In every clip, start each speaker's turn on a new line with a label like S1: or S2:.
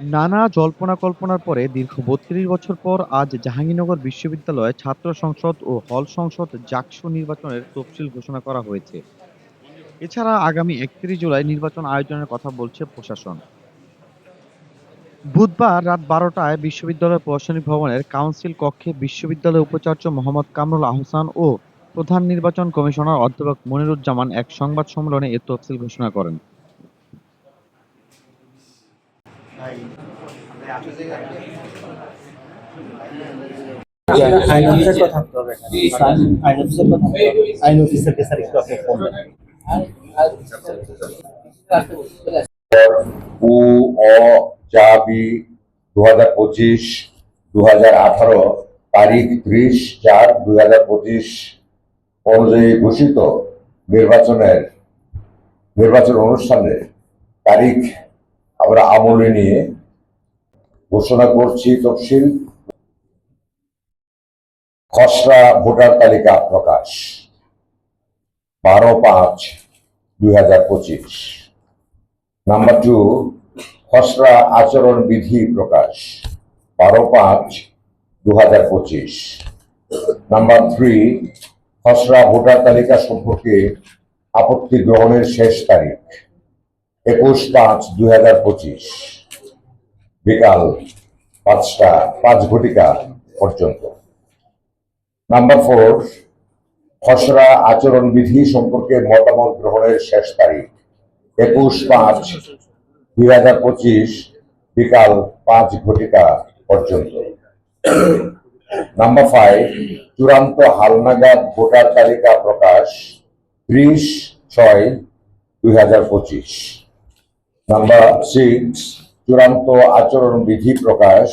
S1: নানা জল্পনা কল্পনার পরে দীর্ঘ বত্রিশ বছর পর আজ জাহাঙ্গীরনগর বিশ্ববিদ্যালয়ে ছাত্র সংসদ ও হল সংসদ জাকসু নির্বাচনের তফসিল ঘোষণা করা হয়েছে। এছাড়া আগামী একত্রিশ জুলাই নির্বাচন আয়োজনের কথা বলছে প্রশাসন। বুধবার রাত বারোটায় বিশ্ববিদ্যালয় প্রশাসনিক ভবনের কাউন্সিল কক্ষে বিশ্ববিদ্যালয়ের উপাচার্য মোহাম্মদ কামরুল আহসান ও প্রধান নির্বাচন কমিশনার অধ্যাপক মনিরুজ্জামান এক সংবাদ সম্মেলনে এ তফসিল ঘোষণা করেন।
S2: দু হাজার পঁচিশ দু হাজার আঠারো তারিখ ত্রিশ চার দুই হাজার পঁচিশ অনুযায়ী ঘোষিত নির্বাচনের, নির্বাচন অনুষ্ঠানের তারিখ আমরা আমলে নিয়ে ঘোষণা করছি তফসিল। খসড়া ভোটার তালিকা প্রকাশ। বারো পাঁচ দুই হাজার পঁচিশ। নাম্বার টু, খসড়া আচরণ বিধি প্রকাশ। বারো পাঁচ দু হাজার পঁচিশ। নাম্বার থ্রি, খসড়া ভোটার তালিকা সম্পর্কে আপত্তি গ্রহণের শেষ তারিখ, একুশ পাঁচ দুই হাজার পঁচিশ। বিকাল পাঁচটা, পাঁচ ঘটিকা পর্যন্ত। নাম্বার ফোর খসড়া আচরণ বিধি সম্পর্কে মতামত গ্রহণের শেষ তারিখ, একুশ পাঁচ দুই হাজার পঁচিশ, বিকাল পাঁচ ঘটিকা পর্যন্ত। নাম্বার ফাইভ চূড়ান্ত হালনাগাদ ভোটার তালিকা প্রকাশ, ত্রিশ ছয় দুই হাজার পঁচিশ। নাম্বার সিক্স চূড়ান্ত আচরণ বিধি প্রকাশ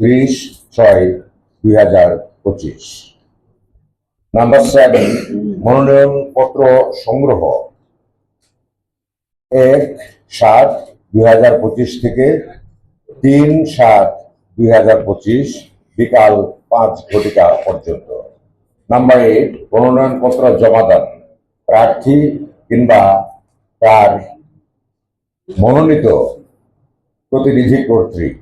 S2: ত্রিশ ছয় দুই হাজার পঁচিশ। নাম্বার সেভেন মনোনয়ন পত্র সংগ্রহ। এক সাত দুই হাজার পঁচিশ থেকে তিন সাত দুই হাজার পঁচিশ বিকাল পাঁচ ঘটিকা পর্যন্ত। নাম্বার এইট মনোনয়নপত্র জমাদান প্রার্থী কিংবা তার মনোনীত প্রতিনিধি কর্তৃক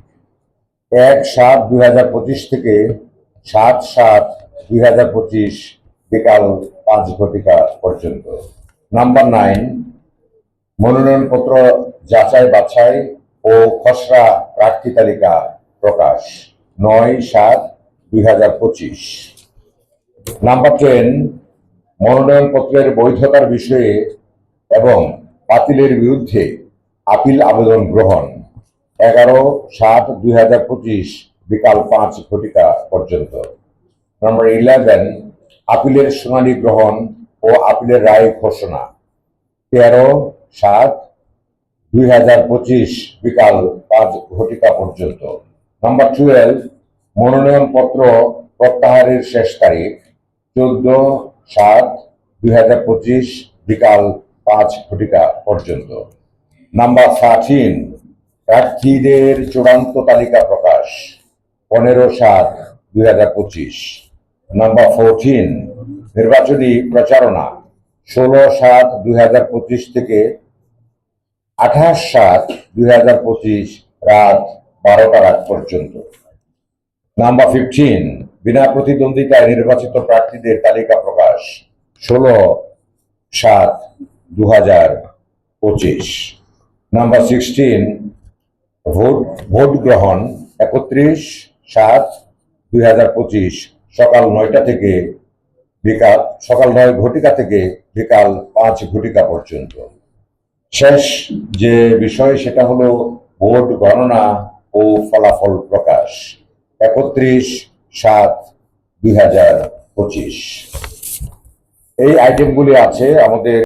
S2: এক সাত দুই হাজার পঁচিশ থেকে সাত সাত দুই হাজার পঁচিশ বিকাল পাঁচ ঘটিকা পর্যন্ত। নাম্বার নাইন, মনোনয়নপত্র যাচাই বাছাই ও খসড়া প্রার্থী তালিকা প্রকাশ, নয় সাত দুই হাজার পঁচিশ। নাম্বার টেন, মনোনয়নপত্রের বৈধতার বিষয়ে এবং বাতিলের বিরুদ্ধে আপিল আবেদন গ্রহণ। এগারো সাত দুই হাজার পঁচিশ বিকাল পাঁচ ঘটিকা পর্যন্ত। নাম্বার ইলেভেন আপিলের শুনানি গ্রহণ ও আপিলের রায় ঘোষণা। তেরো সাত দুই হাজার পঁচিশ বিকাল পাঁচ ঘটিকা পর্যন্ত। নাম্বার টুয়েলভ মনোনয়নপত্র প্রত্যাহারের শেষ তারিখ। চোদ্দ সাত দুই হাজার পঁচিশ বিকাল পাঁচ ঘটিকা পর্যন্ত। নাম্বার থার্টিন প্রার্থীদের চূড়ান্ত তালিকা প্রকাশ, পনেরো সাত দুই হাজার পঁচিশ। নাম্বার ফোরটিন নির্বাচনী প্রচারণা, ষোলো সাত দুই হাজার পঁচিশ থেকে আঠাশ সাত দুই হাজার পঁচিশ রাত বারোটা রাত পর্যন্ত। নাম্বার ফিফটিন বিনা প্রতিদ্বন্দ্বিতায় নির্বাচিত প্রার্থীদের তালিকা প্রকাশ, ষোলো সাত দু হাজার পঁচিশ। নাম্বার সিক্সটিন ভোট ভোট গ্রহণ একত্রিশ সাত দুই সকাল নয়টা থেকে বিকাল, সকাল নয় ঘটিকা থেকে বিকাল পাঁচ ঘটিকা পর্যন্ত। শেষ যে বিষয় সেটা হলো ভোট গণনা ও ফলাফল প্রকাশ। একত্রিশ সাত দুই এই আইটেমগুলি আছে আমাদের